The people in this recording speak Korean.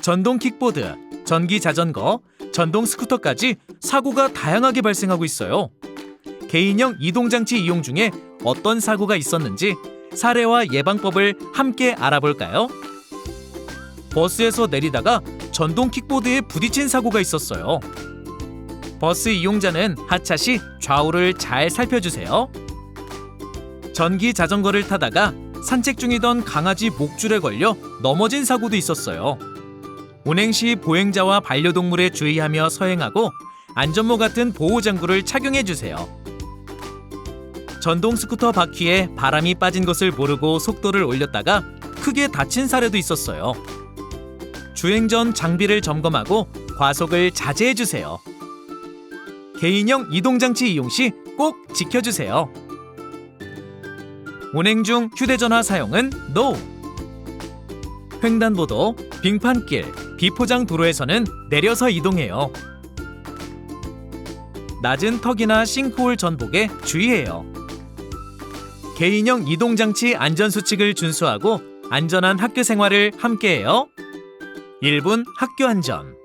전동 킥보드, 전기 자전거, 전동 스쿠터까지 사고가 다양하게 발생하고 있어요. 개인형 이동장치 이용 중에 어떤 사고가 있었는지 사례와 예방법을 함께 알아볼까요? 버스에서 내리다가 전동 킥보드에 부딪힌 사고가 있었어요. 버스 이용자는 하차 시 좌우를 잘 살펴주세요. 전기 자전거를 타다가 산책 중이던 강아지 목줄에 걸려 넘어진 사고도 있었어요. 운행 시 보행자와 반려동물에 주의하며 서행하고 안전모 같은 보호장구를 착용해 주세요. 전동 스쿠터 바퀴에 바람이 빠진 것을 모르고 속도를 올렸다가 크게 다친 사례도 있었어요. 주행 전 장비를 점검하고 과속을 자제해 주세요. 개인형 이동장치 이용 시 꼭 지켜주세요. 운행 중 휴대전화 사용은 NO. 횡단보도, 빙판길, 비포장 도로에서는 내려서 이동해요. 낮은 턱이나 싱크홀 전복에 주의해요. 개인형 이동장치 안전수칙을 준수하고 안전한 학교 생활을 함께해요. 1분 학교 안전